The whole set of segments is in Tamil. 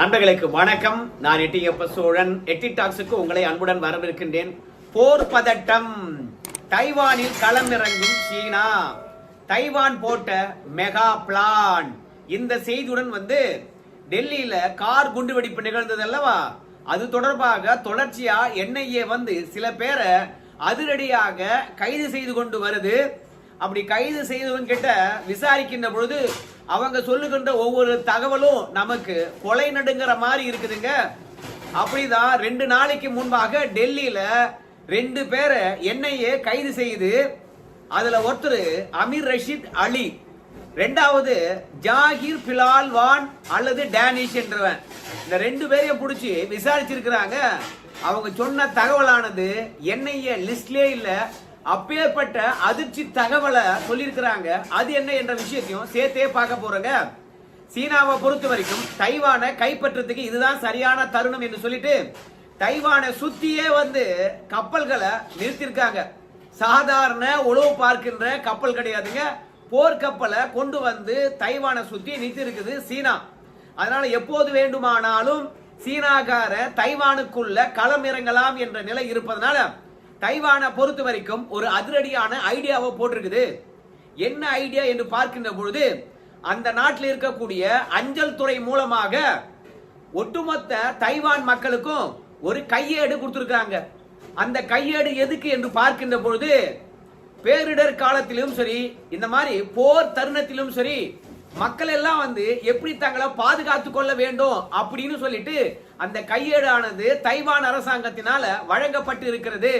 நண்பர்களுக்கு வணக்கம். நான் எட்டியப்ப சோழன். எட்டி டாக்ஸுக்கு உங்களை அன்புடன் வரவிருக்கின்றேன் போர் பதட்டம். தைவானில் களமிறங்கும் சீனா. தைவான் போட்ட மெகா பிளான். இந்த செய்தியுடன் வந்து டெல்லியில கார் குண்டுவெடிப்பு நிகழ்ந்தது அல்லவா? அது தொடர்பாக தொடர்ச்சியா என்ஐஏ வந்து சில பேரை அதிரடியாக கைது செய்து கொண்டு வருது. அப்படி கைது செய்தவன் கிட்ட விசாரிக்கின்ற பொழுது அவங்க சொல்லுகின்ற ஒவ்வொரு தகவலும் நமக்கு கொலை நடுங்கிற மாதிரி இருக்குதுங்க. அப்படிதான் ரெண்டு நாளைக்கு முன்பாக டெல்லியில ரெண்டு பேரை என்ஐஏ கைது செய்து அதுல ஒருத்தர் அமீர் ரஷீத் அலி ரெண்டாவது ஜாகிர் பிலால் வான் அல்லது டேனிஷ் என்றவன். இந்த ரெண்டு பேரையும் பிடிச்சி விசாரிச்சிருக்கிறாங்க. அவங்க சொன்ன தகவலானது என்ஐஏ லிஸ்ட்லேயே இல்லை அப்பேற்பட்ட அதிர்ச்சி தகவலை சொல்லியிருக்கிறாங்க. அது என்ன என்ற விஷயத்தையும் சேர்த்தே பார்க்க போறோங்க. சீனாவை பொறுத்த வரைக்கும் தைவானை கைப்பற்றதுக்கு இதுதான் சரியான தருணம் என்று சொல்லிட்டு தைவானை சுத்தியே வந்து கப்பல்களை நிறுத்திருக்காங்க சாதாரண உழவு பார்க்கின்ற கப்பல் கிடையாதுங்க. போர்க்கப்பலை கொண்டு வந்து தைவானை சுத்தி நிறுத்தி இருக்குது சீனா. அதனால எப்போது வேண்டுமானாலும் சீனாக்கார தைவானுக்குள்ள களம் இறங்கலாம் என்ற நிலை இருப்பதனால தைவானை பொறுத்த வரைக்கும் ஒரு அதிரடியான ஐடியாவை போட்டிருக்குது. என்ன ஐடியா என்று பார்க்கின்ற பொழுது அந்த நாட்டில் இருக்கக்கூடிய அஞ்சல் துறை மூலமாக ஒட்டுமொத்த தைவான் மக்களுக்கும் ஒரு கையேடு கொடுத்துருக்காங்க அந்த கையேடு எதுக்கு என்று பார்க்கின்ற பொழுது பேரிடர் காலத்திலும் சரி இந்த மாதிரி போர் தருணத்திலும் சரி மக்கள் எல்லாம் வந்து எப்படி தங்களை பாதுகாத்து கொள்ள வேண்டும் அப்படின்னு சொல்லிட்டு அந்த கையேடானது தைவான் அரசாங்கத்தினால வழங்கப்பட்டு இருக்கிறது.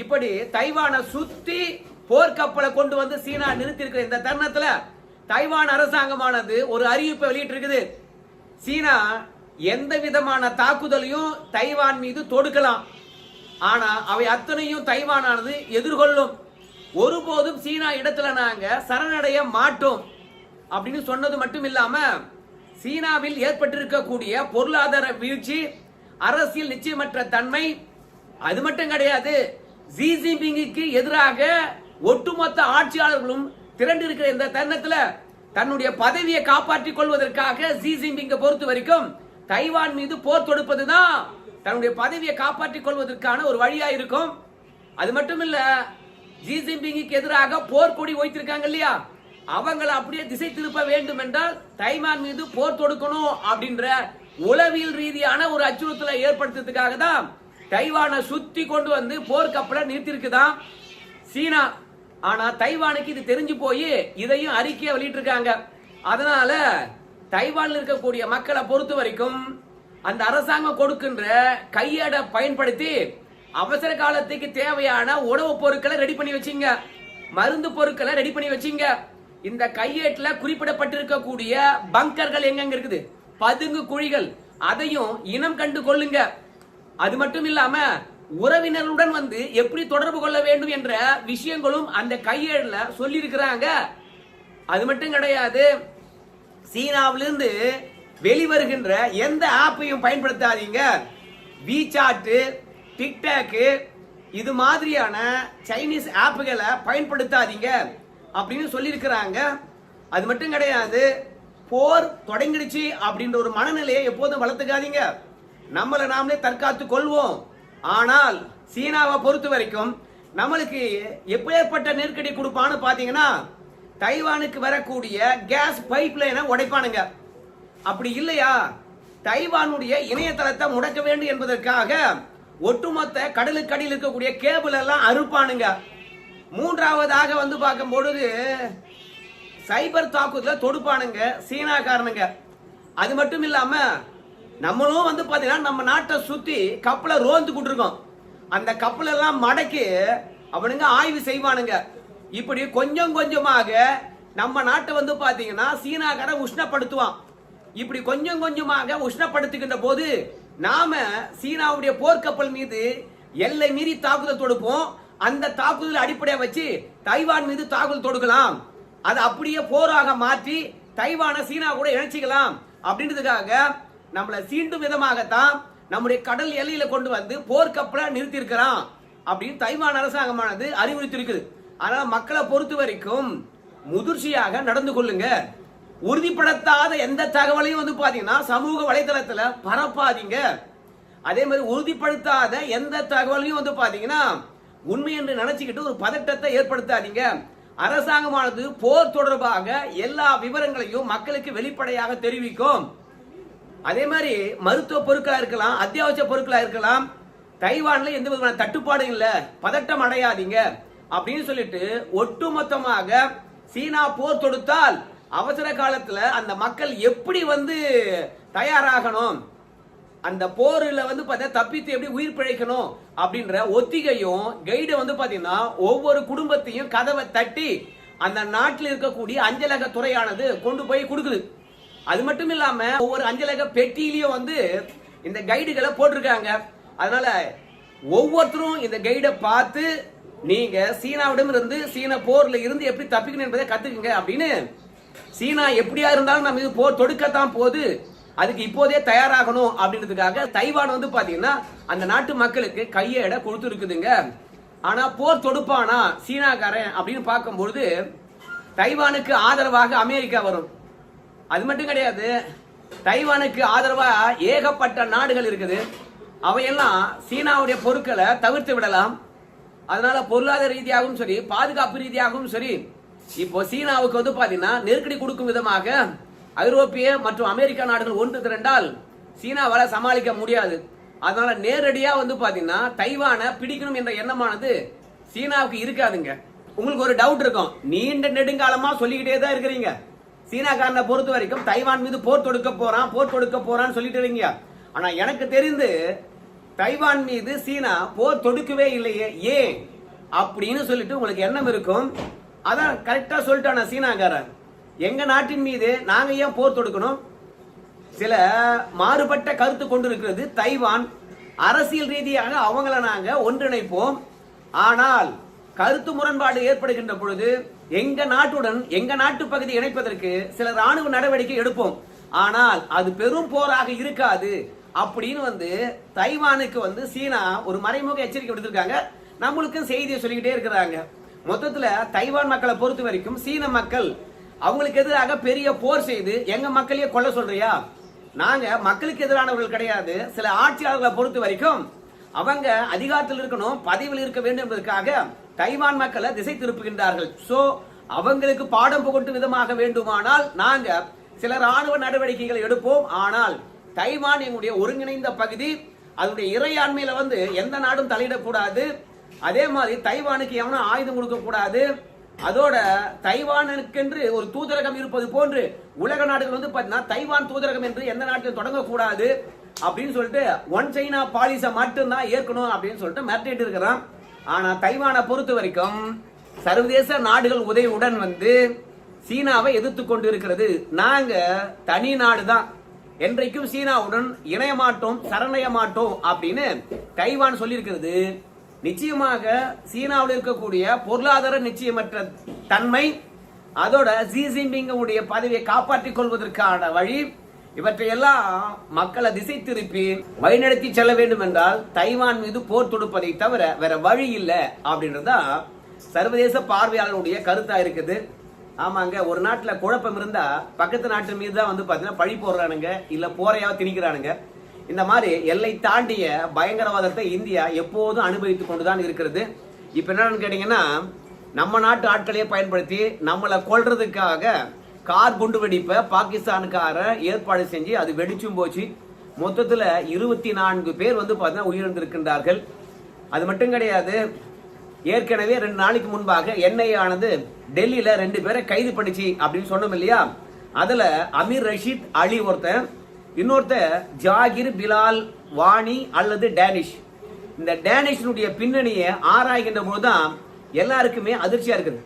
இப்படி தைவானை சுத்தி போர்க்கப்பலை கொண்டு வந்து சீனா நிறுத்திருக்கிற இந்த தருணத்துல தைவான் அரசாங்கமானது ஒரு அறிவிப்பை வெளியிட்டு இருக்குது சீனா எந்த விதமான தாக்குதலையும் தைவான் மீது தொடுக்கலாம். ஆனா அவை அத்தனையும் தைவானானது எதிர்கொள்ளும். ஒருபோதும் சீனா இடத்துல நாங்க சரணடைய மாட்டோம் அப்படின்னு சொன்னது மட்டும் இல்லாம சீனாவில் ஏற்பட்டிருக்கக்கூடிய பொருளாதார வீழ்ச்சி அரசியல் நிச்சயமற்ற தன்மை அது மட்டும் கிடையாது. ஜி ஜின்பிங்குக்கு எதிராக ஒட்டுமொத்த ஆட்சியாளர்களும் திரண்டு இருக்கிற இந்த தருணத்தில் தன்னுடைய பதவியை காப்பாற்றிக் கொள்வதற்காக ஜி ஜின்பிங்கை பொறுத்த வரைக்கும் தைவான் மீது போர் தொடுப்பதுதான் தன்னுடைய பதவியை காப்பாற்றிக் கொள்வதற்கான ஒரு வழியா இருக்கும். அது மட்டும் இல்ல ஜி ஜின்பிங்குக்கு எதிராக போர்க்கொடி வைத்திருக்காங்க இல்லையா? அவங்களை அப்படியே திசை திருப்ப வேண்டும் என்றால் தைவான் மீது போர் தொடுக்கணும் அப்படின்ற உளவியல் ரீதியான ஒரு அச்சுறுத்தலை ஏற்படுத்துறதுக்காக தான் தைவானை சுத்தி கொண்டு வந்து போர் நிறுத்திருக்குதான் சீனா. ஆனா தைவானுக்கு இது தெரிஞ்சு போய் இதையும் அறிக்கையை வெளியிட்டு இருக்காங்க அதனால தைவான்ல இருக்கக்கூடிய மக்களை பொறுத்த வரைக்கும் அந்த அரசாங்கம் கொடுக்கின்ற கையேடை பயன்படுத்தி அவசர காலத்துக்கு தேவையான உணவுப் பொருட்களை ரெடி பண்ணி வச்சிங்க. மருந்து பொருட்களை ரெடி பண்ணி வச்சிங்க. இந்த கையேட்டில் குறிப்பிடப்பட்டிருக்கக்கூடிய பங்கர்கள் எங்கெங்க இருக்குது? பதுங்கு குழிகள். அதையும் இனம் கண்டு கொள்ளுங்க. அது மட்டும் இல்லாம உறவினருடன் வந்து எப்படி தொடர்பு கொள்ள வேண்டும் என்ற விஷயங்களும் அந்த கையேடுல சொல்லி இருக்கிறாங்க அது மட்டும் கிடையாது சீனாவிலிருந்து வெளிவருகின்ற எந்த ஆப்பையும் பயன்படுத்தாதீங்க. வீசாட்டு டிக்டாக்கு இது மாதிரியான சைனீஸ் ஆப்புகளை பயன்படுத்தாதீங்க அப்படின்னு சொல்லியிருக்கிறாங்க. அது மட்டும் கிடையாது போர் தொடங்கிடுச்சு அப்படின்ற ஒரு மனநிலையை எப்போதும் வளர்த்துக்காதீங்க. நம்மளை நாமளே தற்காத்து கொள்வோம். ஆனால் சீனாவை பொறுத்த வரைக்கும் நம்மளுக்கு எப்பேற்பட்ட நெருக்கடி கொடுப்பான்னு பாத்தீங்கன்னா தைவானுக்கு வரக்கூடிய கேஸ் பைப் லைனை உடைப்பானுங்க. அப்படி இல்லையா? தைவானுடைய இணையதளத்தை முடக்க வேண்டும் என்பதற்காக ஒட்டுமொத்த கடலுக்கு அடியில் இருக்கக்கூடிய கேபிள் எல்லாம் அறுப்பானுங்க. மூன்றாவதாக வந்து பார்க்கும் பொழுது சைபர் தாக்குதல தொடுப்பானுங்க சீனாக்காரனுங்க. அது மட்டும் இல்லாம நம்மளும் வந்து பார்த்தீங்கன்னா நம்ம நாட்டை சுற்றி கப்பலை ரோந்து கொண்டிருக்கோம். அந்த கப்பலெல்லாம் மடக்கி அவனுங்க ஆய்வு செய்வானுங்க. இப்படி கொஞ்சம் கொஞ்சமாக நம்ம நாட்டை வந்து பார்த்தீங்கன்னா சீனாக்காரன் உஷ்ணப்படுத்துவான். இப்படி கொஞ்சம் கொஞ்சமாக உஷ்ணப்படுத்துகின்ற போது நாம சீனாவுடைய போர்க்கப்பல் மீது எல்லை மீறி தாக்குதல் தொடுப்போம். அந்த தாக்குதல் அடிப்படையாக வச்சு தைவான் மீது தாக்குதல் தொடுக்கலாம். அதை அப்படியே போராக மாற்றி தைவானை சீனா கூட இணைச்சிக்கலாம். அப்படின்றதுக்காக நம்மளை சீண்டும் விதமாகத்தான் நம்முடைய கடல் எல்லையில கொண்டு வந்து போர்க்கப்பல நிறுத்தி இருக்கிறான் அப்படின்னு தைவான் அரசாங்கமானது அறிவுறுத்திருக்குது அதனால மக்களை பொறுத்த வரைக்கும் முதிர்ச்சியாக நடந்து கொள்ளுங்க. உறுதிப்படுத்தாத எந்த தகவலையும் வந்து பாத்தீங்கன்னா சமூக வலைதளத்துல பரப்பாதீங்க. அதே மாதிரி உறுதிப்படுத்தாத எந்த தகவலையும் வந்து பாத்தீங்கன்னா உண்மை என்று நினைச்சுக்கிட்டு ஒரு பதட்டத்தை ஏற்படுத்தாதீங்க. அரசாங்கமானது போர் தொடர்பாக எல்லா விவரங்களையும் மக்களுக்கு வெளிப்படையாக தெரிவிக்கும். அதே மாதிரி மருத்துவ பொருட்களா இருக்கலாம் அத்தியாவசிய பொருட்களா இருக்கலாம் தைவான்ல எந்த விதமான தட்டுப்பாடும் இல்ல. பதட்டம் அடையாதீங்க அப்படின்னு சொல்லிட்டு ஒட்டுமொத்தமாக சீனா போர் தொடுத்தால் அவசர காலத்துல அந்த மக்கள் எப்படி வந்து தயாராகணும்? அந்த போர்ல வந்து பார்த்தீங்கன்னா தப்பித்து எப்படி உயிர் பிழைக்கணும் அப்படின்ற ஒத்திகையும் கைடு வந்து பாத்தீங்கன்னா ஒவ்வொரு குடும்பத்தையும் கதவை தட்டி அந்த நாட்டில் இருக்கக்கூடிய அஞ்சலக துறையானது கொண்டு போய் கொடுக்குது. அது மட்டும் இல்லாம ஒவ்வொரு அஞ்சலக பெட்டியிலயும் வந்து இந்த கைடுகளை போட்டிருக்காங்க. அதனால ஒவ்வொருத்தரும் இந்த கைடை பார்த்து நீங்க சீனாவிடம் இருந்து சீன போர்ல இருந்து எப்படி தப்பிக்கணும் என்பதை கத்துக்குங்க அப்படின்னு சீனா எப்படியா இருந்தாலும் நம்ம இது போர் தொடுக்கத்தான் போகுது. அதுக்கு இப்போதே தயாராகணும் அப்படின்றதுக்காக தைவான் வந்து பாத்தீங்கன்னா அந்த நாட்டு மக்களுக்கு கையேட கொடுத்து இருக்குதுங்க ஆனா போர் தொடுப்பானா சீனாக்காரன் அப்படின்னு பார்க்கும்பொழுது தைவானுக்கு ஆதரவாக அமெரிக்கா வரும். அது மட்டும் கிடையாது தைவானுக்கு ஆதரவா ஏகப்பட்ட நாடுகள் இருக்குது. அவையெல்லாம் சீனாவுடைய பொருட்களை தவிர்த்து விடலாம். அதனால பொருளாதார ரீதியாகவும் சரி பாதுகாப்பு ரீதியாகவும் சரி இப்போ சீனாவுக்கு வந்து பாத்தீங்கன்னா நெருக்கடி கொடுக்கும் விதமாக ஐரோப்பிய மற்றும் அமெரிக்கா நாடுகள் ஒன்று திரண்டால் சீனாவால் சமாளிக்க முடியாது. அதனால நேரடியா வந்து பாத்தீங்கன்னா தைவானை பிடிக்கணும் என்ற எண்ணமானது சீனாவுக்கு இருக்காதுங்க. உங்களுக்கு ஒரு டவுட் இருக்கும். நீண்ட நெடுங்காலமா சொல்லிக்கிட்டே தான் இருக்கிறீங்க. சீனாக்காரனை பொறுத்த வரைக்கும் தைவான் மீது போர் தொடுக்க போறான் போர் தொடுக்க போறான்னு சொல்லிட்டு இருக்கீங்க. ஆனா எனக்கு தெரிந்து தைவான் மீது சீனா போர் தொடுக்கவே இல்லையே ஏன்? அப்படின்னு சொல்லிட்டு உங்களுக்கு எண்ணம் இருக்கும். அதான் கரெக்டா சொல்லிட்டான சீனாக்காரன். எங்க நாட்டின் மீது நாங்க ஏன் போர் தொடுக்கணும்? சில மாறுபட்ட கருத்து கொண்டிருக்கிறது தைவான். அரசியல் ரீதியாக அவங்கள நாங்க ஒன்றிணைப்போம். ஆனால் கருத்து முரண்பாடு ஏற்படுகின்ற பொழுது எங்க நாட்டுடன் எங்க நாட்டு பகுதி இணைப்பதற்கு சில ராணுவ நடவடிக்கை எடுப்போம். ஆனால் அது பெரும் போராக இருக்காது. அப்படின்னு வந்து தைவானுக்கு வந்து சீனா ஒரு மறைமுக எச்சரிக்கை விடுத்திருக்காங்க. நம்மளுக்கும் செய்தியை சொல்லிக்கிட்டே இருக்கிறாங்க. மொத்தத்துல தைவான் மக்களை பொறுத்த வரைக்கும் சீன மக்கள் அவங்களுக்கு எதிராக பெரிய போர் செய்து எங்க மக்களையே கொல்ல சொல்றியா? நாங்க மக்களுக்கு எதிரானவர்கள் கிடையாது. சில ஆட்சியாளர்களை பொறுத்த வரைக்கும் அவங்க அதிகாரத்தில் இருக்கணும் பதவியில் இருக்க வேண்டும் என்பதற்காக தைவான் மக்களை திசை திருப்புகின்றார்கள். சோ அவங்களுக்கு பாடம் புகட்டும் விதமாக வேண்டுமானால் நாங்க சில ராணுவ நடவடிக்கைகளை எடுப்போம். ஆனால் தைவான் எங்களுடைய ஒருங்கிணைந்த பகுதி அதனுடைய இறையாண்மையில வந்து எந்த நாடும் தலையிடக்கூடாது. அதே மாதிரி தைவானுக்கு எவனும் ஆயுதம் கொடுக்க கூடாது அதோட தைவானுக்கென்று ஒரு தூதரகம் இருப்பது போன்று உலக நாடுகள் வந்து பார்த்தீங்கன்னா தைவான் தூதரகம் என்று எந்த நாட்டிலும் தொடங்கக்கூடாது. அப்படின்னு சொல்லிட்டு ஒன் சைனா பாலிசை மட்டும்தான் ஏற்கணும் அப்படின்னு சொல்லிட்டு மிரட்டிட்டு இருக்கிறான். ஆனா தைவானை பொறுத்த வரைக்கும் சர்வதேச நாடுகள் உதவியுடன் வந்து சீனாவை எதிர்த்து கொண்டு இருக்கிறது நாங்க தனி நாடு தான் என்றைக்கும் சீனாவுடன் இணைய மாட்டோம் சரணடைய மாட்டோம் அப்படின்னு தைவான் சொல்லியிருக்கிறது. நிச்சயமாக சீனாவில் இருக்கக்கூடிய பொருளாதார நிச்சயமற்ற தன்மை அதோட ஜி ஜின்பிங் உடைய பதவியை காப்பாற்றிக் கொள்வதற்கான வழி இவற்றையெல்லாம் மக்களை திசை திருப்பி வழிநடத்தி செல்ல வேண்டும் என்றால் தைவான் மீது போர் தொடுப்பதை தவிர வேற வழி இல்லை அப்படின்றதுதான் சர்வதேச பார்வையாளருடைய கருத்தா இருக்குது. ஆமாங்க ஒரு நாட்டில் குழப்பம் இருந்தா பக்கத்து நாட்டு மீது தான் வந்து பாத்தீங்கன்னா பழி போடுறானுங்க இல்ல போரையாவது திணிக்கிறானுங்க. இந்த மாதிரி எல்லை தாண்டிய பயங்கரவாதத்தை இந்தியா எப்போதும் அனுபவித்துக் கொண்டுதான் இருக்கிறது. இப்ப என்னன்னு கேட்டீங்கன்னா நம்ம நாட்டு ஆட்களையே பயன்படுத்தி நம்மளை கொள்றதுக்காக கார் குண்டு வெடிப்பை பாகிஸ்தானுக்கார ஏற்பாடு செஞ்சு அது வெடிச்சும் போச்சு. மொத்தத்தில் இருபத்தி நான்கு பேர் வந்து பார்த்தீங்கன்னா உயிரிழந்திருக்கின்றார்கள். அது மட்டும் கிடையாது ஏற்கனவே ரெண்டு நாளைக்கு முன்பாக என்ஐஏ ஆனது டெல்லியில் ரெண்டு பேரை கைது பண்ணிச்சு அப்படின்னு சொன்னோம் இல்லையா? அதில் அமீர் ரஷீத் அலி ஒருத்தன் இன்னொருத்தர் ஜாகிர் பிலால் வாணி அல்லது டேனிஷ். இந்த டேனிஷனுடைய பின்னணியை ஆராய்கின்ற போதுதான் எல்லாருக்குமே அதிர்ச்சியாக இருக்குது.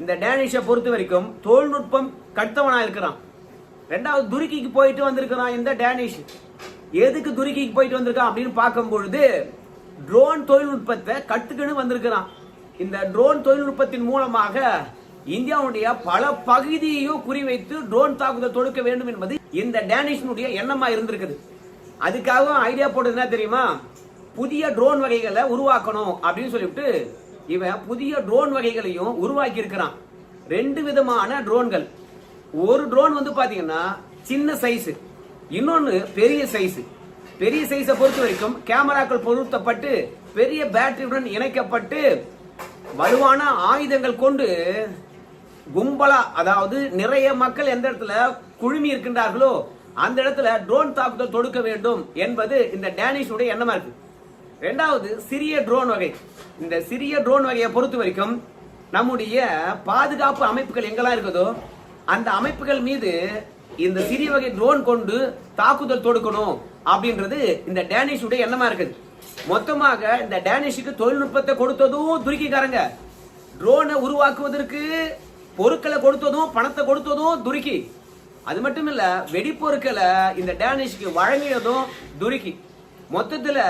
இந்த டேனிஷை பொறுத்த வரைக்கும் தொழில்நுட்பம் கடுத்தவனாக இருக்கிறான். ரெண்டாவது துருக்கிக்கு போயிட்டு வந்திருக்கிறான் இந்த டேனிஷ். எதுக்கு துருக்கிக்கு போயிட்டு வந்திருக்கான் அப்படின்னு பார்க்கும் பொழுது ட்ரோன் தொழில்நுட்பத்தை கற்றுக்கணும் வந்திருக்கிறான். இந்த ட்ரோன் தொழில்நுட்பத்தின் மூலமாக இந்தியாவுடைய பல பகுதியையும் குறிவைத்து ட்ரோன் தாக்குதல் தொடுக்க வேண்டும் என்பது இந்த டேனிஷனுடைய எண்ணமா இருந்திருக்குது. அதுக்காகவும் ஐடியா போட்டது என்ன தெரியுமா? புதிய ட்ரோன் வகைகளை உருவாக்கணும் அப்படின்னு சொல்லிவிட்டு இவன் புதிய ட்ரோன் வகைகளையும் உருவாக்கி இருக்கிறான் ரெண்டு விதமான ட்ரோன்கள் ஒரு ட்ரோன் வந்து பாத்தீங்கன்னா சின்ன சைஸ் இன்னொன்னு பெரிய சைஸ் பெரிய சைஸை பொறுத்த வரைக்கும் கேமராக்கள் பொருத்தப்பட்டு பெரிய பேட்டரியுடன் இணைக்கப்பட்டு வலுவான ஆயுதங்கள் கொண்டு கும்பலா அதாவது நிறைய மக்கள் எந்த இடத்துல குழுமி இருக்கின்றார்களோ அந்த இடத்துல ட்ரோன் தாக்குதல் தொடுக்க வேண்டும் என்பது இந்த டேனிஷுடைய எண்ணமா இருக்கு. ரெண்டாவது சிறிய ட்ரோன் வகை. இந்த சிறிய ட்ரோன் வகையை பொறுத்த வரைக்கும் நம்முடைய பாதுகாப்பு அமைப்புகள் எங்கெல்லாம் இருக்குதோ அந்த அமைப்புகள் மீது இந்த சிறிய வகை ட்ரோன் கொண்டு தாக்குதல் தொடுக்கணும் அப்படின்றது இந்த டேனிஷுடைய எண்ணமா இருக்குது. மொத்தமாக இந்த டேனிஷுக்கு தொழில்நுட்பத்தை கொடுத்ததும் துருக்கிக்காரங்க. ட்ரோனை உருவாக்குவதற்கு பொருட்களை கொடுத்ததும் பணத்தை கொடுத்ததும் துருக்கி. அது மட்டும் இல்ல வெடிப்பொருட்களை இந்த டேனிஷ்க்கு வழங்கியதும் துருக்கி. மொத்தத்துல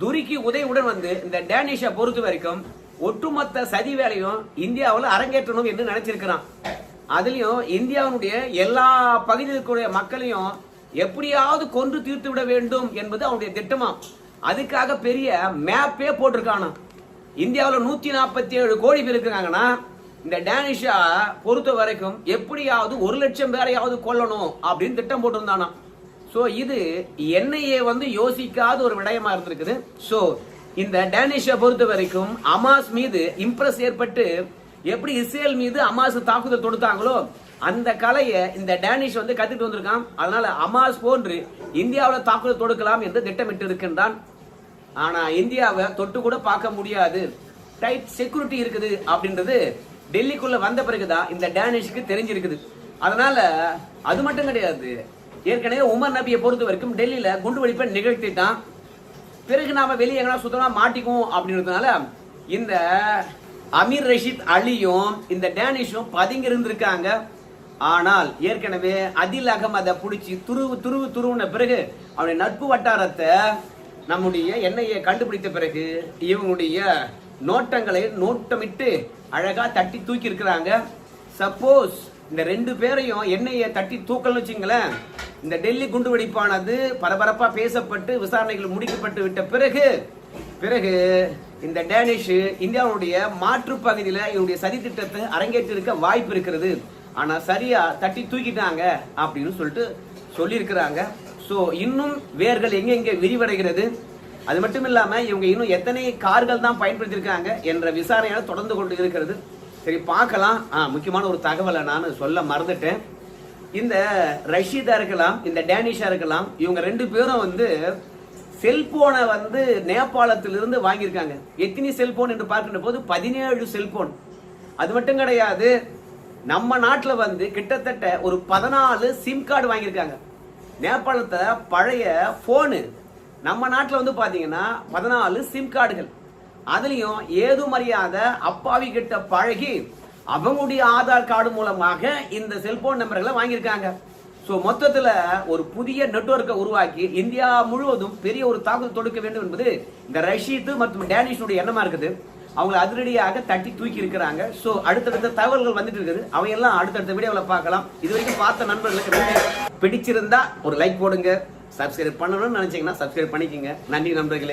துருக்கி உதவியுடன் வந்து இந்த டேனிஷை பொறுத்த வரைக்கும் ஒட்டுமொத்த சதி வேலையும் இந்தியாவில் அரங்கேற்றணும் என்று நினைச்சிருக்கிறான். அதுலயும் இந்தியாவுடைய எல்லா பகுதிகளுக்குடைய மக்களையும் எப்படியாவது கொன்று தீர்த்து விட வேண்டும் என்பது அவனுடைய திட்டமா அதுக்காக பெரிய மேப்பே போட்டிருக்கானா இந்தியாவில் நூத்தி நாற்பத்தி ஏழு கோடி பேர் இருக்கிறாங்கன்னா இந்த டேனிஷா பொறுத்த வரைக்கும் எப்படியாவது ஒரு லட்சம் பேரையாவது கொல்லணும் அப்படின்னு திட்டம் போட்டிருந்தானா ஸோ இது என்னையே வந்து யோசிக்காத ஒரு விடயமா இருந்திருக்குது. ஸோ இந்த டேனிஷை பொறுத்த வரைக்கும் அமாஸ் மீது இம்ப்ரெஸ் ஏற்பட்டு எப்படி இஸ்ரேல் மீது அமாஸ் தாக்குதல் தொடுத்தாங்களோ அந்த கலையை இந்த டேனிஷ் வந்து கத்துட்டு வந்திருக்கான். அதனால அமாஸ் போன்று இந்தியாவில் தாக்குதல் தொடுக்கலாம் என்று திட்டமிட்டு இருக்கின்றான் ஆனா இந்தியாவை தொட்டு கூட பார்க்க முடியாது. டைட் செக்யூரிட்டி இருக்குது அப்படின்றது டெல்லிக்குள்ள வந்த பிறகுதான் இந்த டேனிஷ்க்கு தெரிஞ்சிருக்குது. அதனால அது மட்டும் கிடையாது. ஏற்கனவே உமர் நபியை பொறுத்த வரைக்கும் டெல்லியில குண்டு வெடிப்பை நிகழ்த்திட்டான். பிறகு நாம வெளியே எங்கன்னா சுத்தமா மாட்டிக்குவோம் அப்படின்றதுனால இந்த அமீர் ரஷீத் அலியும் இந்த டேனிஷும் பதுங்கி இருந்திருக்காங்க ஆனால் ஏற்கனவே அதில் அகமதை பிடிச்சி துருவு துருவு துருவுன பிறகு அவனுடைய நட்பு வட்டாரத்தை நம்முடைய எண்ணெயை கண்டுபிடித்த பிறகு இவனுடைய நோட்டங்களை நோட்டமிட்டு அழகா தட்டி தூக்கி இருக்கிறாங்க சப்போஸ் இந்த ரெண்டு பேரையும் எண்ணெயை தட்டி தூக்கல்னு வச்சுங்களேன் இந்த டெல்லி குண்டு வெடிப்பானது பரபரப்பா பேசப்பட்டு விசாரணைகள் முடிக்கப்பட்டு விட்ட பிறகு பிறகு இந்த டேனிஷ் இந்தியாவுடைய மாற்று பகுதியில இவருடைய சதி திட்டத்தை அரங்கேற்றிருக்க வாய்ப்பு இருக்கிறது. ஆனா சரியா தட்டி தூக்கிட்டாங்க அப்படின்னு சொல்லிட்டு சொல்லியிருக்கிறாங்க. ஸோ இன்னும் வேர்கள் எங்கெங்கே விரிவடைகிறது? அது மட்டும் இல்லாம இவங்க இன்னும் எத்தனை கார்கள் தான் பயன்படுத்தியிருக்காங்க என்ற விசாரணையால தொடர்ந்து கொண்டு இருக்கிறது. சரி பார்க்கலாம். ஆ, முக்கியமான ஒரு தகவலை நான் சொல்ல மறந்துட்டேன். இந்த ரஷீதா இருக்கலாம் இந்த டேனிஷா இருக்கலாம் இவங்க ரெண்டு பேரும் வந்து செல்போனை வந்து நேபாளத்திலிருந்து வாங்கியிருக்காங்க. எத்தனை செல்போன் என்று பார்க்கின்ற போது பதினேழு செல்போன். அது மட்டும் கிடையாது நம்ம நாட்டில் வந்து கிட்டத்தட்ட ஒரு பதினாலு சிம் கார்டு வாங்கியிருக்காங்க. நேபாளத்தில் பழைய ஃபோனு. நம்ம நாட்டில் வந்து பார்த்தீங்கன்னா பதினாலு சிம் கார்டுகள். அதுலேயும் ஏதும் அறியாத அப்பாவி கிட்ட பழகி அவங்களுடைய ஆதார் கார்டு மூலமாக இந்த செல்போன் நம்பர்களை வாங்கியிருக்காங்க. ஸோ மொத்தத்தில் ஒரு புதிய நெட்வொர்க்கை உருவாக்கி இந்தியா முழுவதும் பெரிய ஒரு தாக்குதல் தொடுக்க வேண்டும் என்பது இந்த ரஷீத்து மற்றும் டேனிஷனுடைய எண்ணமாக இருக்குது. அவங்க அதிரடியாக தட்டி தூக்கி இருக்கிறாங்க. ஸோ அடுத்தடுத்த தகவல்கள் வந்துட்டு இருக்குது. அவையெல்லாம் அடுத்தடுத்த வீடியோவில் பார்க்கலாம். இது வரைக்கும் பார்த்த நண்பர்களுக்கு ரொம்ப பிடிச்சிருந்தா ஒரு லைக் போடுங்க. சப்ஸ்கிரைப் பண்ணணும்னு நினச்சிங்கன்னா சப்ஸ்கிரைப் பண்ணிக்கோங்க. நன்றி நண்பர்களே.